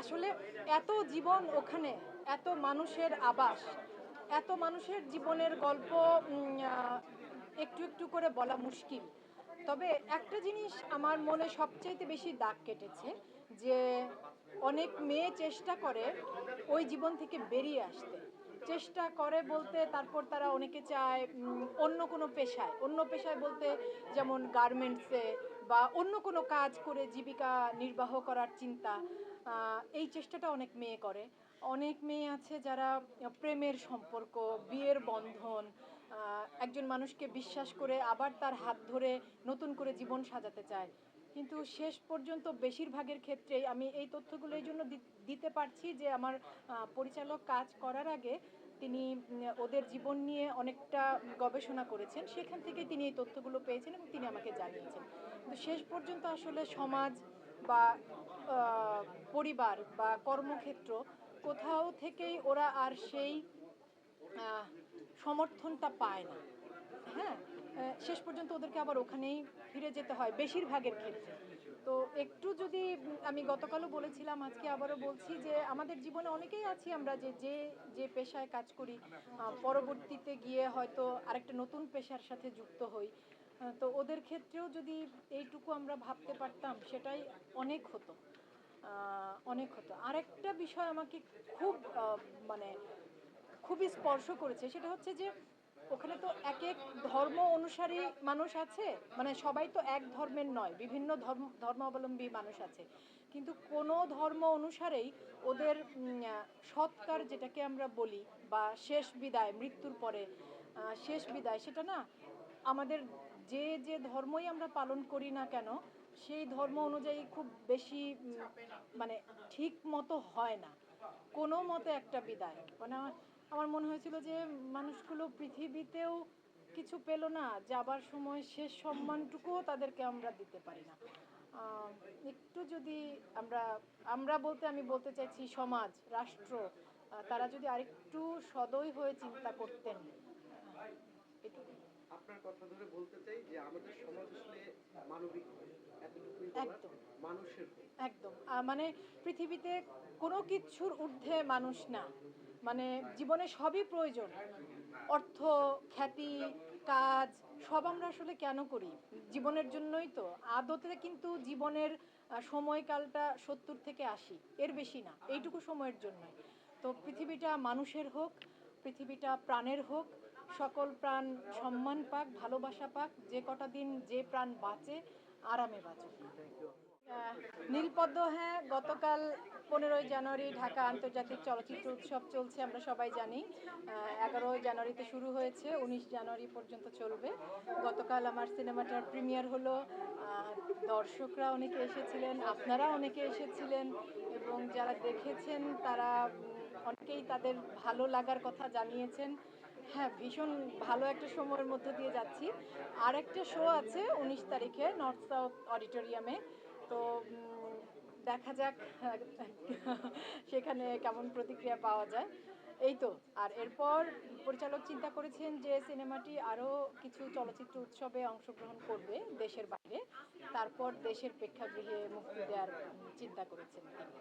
আসলে এত জীবন ওখানে, এত মানুষের আবাস, এত মানুষের জীবনের গল্প একটু একটু করে বলা মুশকিল। তবে একটা জিনিস আমার মনে সবচাইতে বেশি দাগ কেটেছে, যে অনেক মেয়ে চেষ্টা করে ওই জীবন থেকে বেরিয়ে আসতে। চেষ্টা করে বলতে তারপর তারা অনেকে চায় অন্য কোনো পেশায়। অন্য পেশায় বলতে যেমন গার্মেন্টসে বা অন্য কোনো কাজ করে জীবিকা নির্বাহ করার চিন্তা এই চেষ্টাটা অনেক মেয়ে করে। অনেক মেয়ে আছে যারা প্রেমের সম্পর্ক, বিয়ের বন্ধন একজন মানুষকে বিশ্বাস করে আবার তার হাত ধরে নতুন করে জীবন সাজাতে চায়। কিন্তু শেষ পর্যন্ত বেশিরভাগের ক্ষেত্রেই আমি এই তথ্যগুলো এই জন্য দিতে পারছি যে আমার পরিচালক কাজ করার আগে তিনি ওদের জীবন নিয়ে অনেকটা গবেষণা করেছেন। সেখান থেকে তিনি এই তথ্যগুলো পেয়েছেন এবং তিনি আমাকে জানিয়েছেন। কিন্তু শেষ পর্যন্ত আসলে সমাজ বা পরিবার বা কর্মক্ষেত্র কোথাও থেকেই ওরা আর সেই সমর্থনটা পায় না। হ্যাঁ? শেষ পর্যন্ত ওদেরকে আবার ওখানেই ফিরে যেতে হয়, বেশিরভাগের ক্ষেত্রে। তো একটু যদি আমি গতকালও বলেছিলাম, আজকে আবারও বলছি যে আমাদের জীবনে অনেকেই আছি আমরা যে যে যে পেশায় কাজ করি পরবর্তীতে গিয়ে হয়তো আরেকটা নতুন পেশার সাথে যুক্ত হই। তো ওদের ক্ষেত্রেও যদি এইটুকু আমরা ভাবতে পারতাম, সেটাই অনেক হতো। অনেক হতো। আরেকটা বিষয় আমাকে খুব মানে খুবই স্পর্শ করেছে, সেটা হচ্ছে যে ওখানে তো এক এক ধর্ম অনুসারী মানুষ আছে? মানে সবাই তো এক ধর্মের নয়, বিভিন্ন ধর্ম, ধর্মাবলম্বী মানুষ আছে। কিন্তু কোনো ধর্ম অনুসারেই ওদের সৎকার যেটাকে আমরা বলি বা শেষ বিদায়, মৃত্যুর পরে শেষ বিদায়, সেটা না আমাদের যে যে ধর্মই আমরা পালন করি না কেন, সেই ধর্ম অনুযায়ী খুব বেশি মানে ঠিক মতো হয় না। কোনো মতে একটা বিদায়। মানে আমার মনে হয়েছিল যে মানুষগুলো পৃথিবীতেও কিছু পেল না যাবার সময় শেষ সম্মানটুকুও তাদেরকে আমরা দিতে পারি না। একটু যদি আমরা আমরা বলতে আমি বলতে চাইছি সমাজ রাষ্ট্র তারা যদি আরেকটু সদয় হয়ে চিন্তা করতেন। আপনার কথা ধরে বলতে চাই যে আমাদের সমাজ আসলে মানবিক একদম। মানুষের একদম। মানে পৃথিবীতে কোনো কিছুর ঊর্ধ্বে মানুষ না। মানে জীবনে সবই প্রয়োজন। অর্থ, খ্যাতি, কাজ, সব আমরা আসলে কেন করি? জীবনের জন্যই তো। আদতে কিন্তু জীবনের সময়কালটা সত্তর থেকে আশি। এর বেশি না। এইটুকু সময়ের জন্যই। তো পৃথিবীটা মানুষের হোক, পৃথিবীটা প্রাণের হোক, সকল প্রাণ সম্মান পাক, ভালোবাসা পাক, যে কটা দিন যে প্রাণ বাঁচে, আরামে বাঁচুক। নীলপদ্ম হ্যাঁ গতকাল পনেরোই জানুয়ারি ঢাকা আন্তর্জাতিক চলচ্চিত্র উৎসব চলছে, আমরা সবাই জানি। এগারোই জানুয়ারিতে শুরু হয়েছে, উনিশ জানুয়ারি পর্যন্ত চলবে। গতকাল আমার সিনেমাটার প্রিমিয়ার হলো দর্শকরা অনেকে এসেছিলেন, আপনারা অনেকে এসেছিলেন, এবং যারা দেখেছেন তারা অনেকেই তাদের ভালো লাগার কথা জানিয়েছেন। হ্যাঁ ভীষণ ভালো একটা সময়ের মধ্যে দিয়ে যাচ্ছি। আর একটা শো আছে উনিশ তারিখে নর্থ সাউথ অডিটোরিয়ামে তো দেখা যাক, সেখানে কেমন প্রতিক্রিয়া পাওয়া যায়। এই তো, আর এরপর পরিচালক চিন্তা করেছেন যে সিনেমাটি আরও কিছু চলচ্চিত্র উৎসবে অংশগ্রহণ করবে দেশের বাইরে। তারপর দেশের প্রেক্ষাগৃহে মুক্তি দেওয়ার চিন্তা করেছেন তিনি।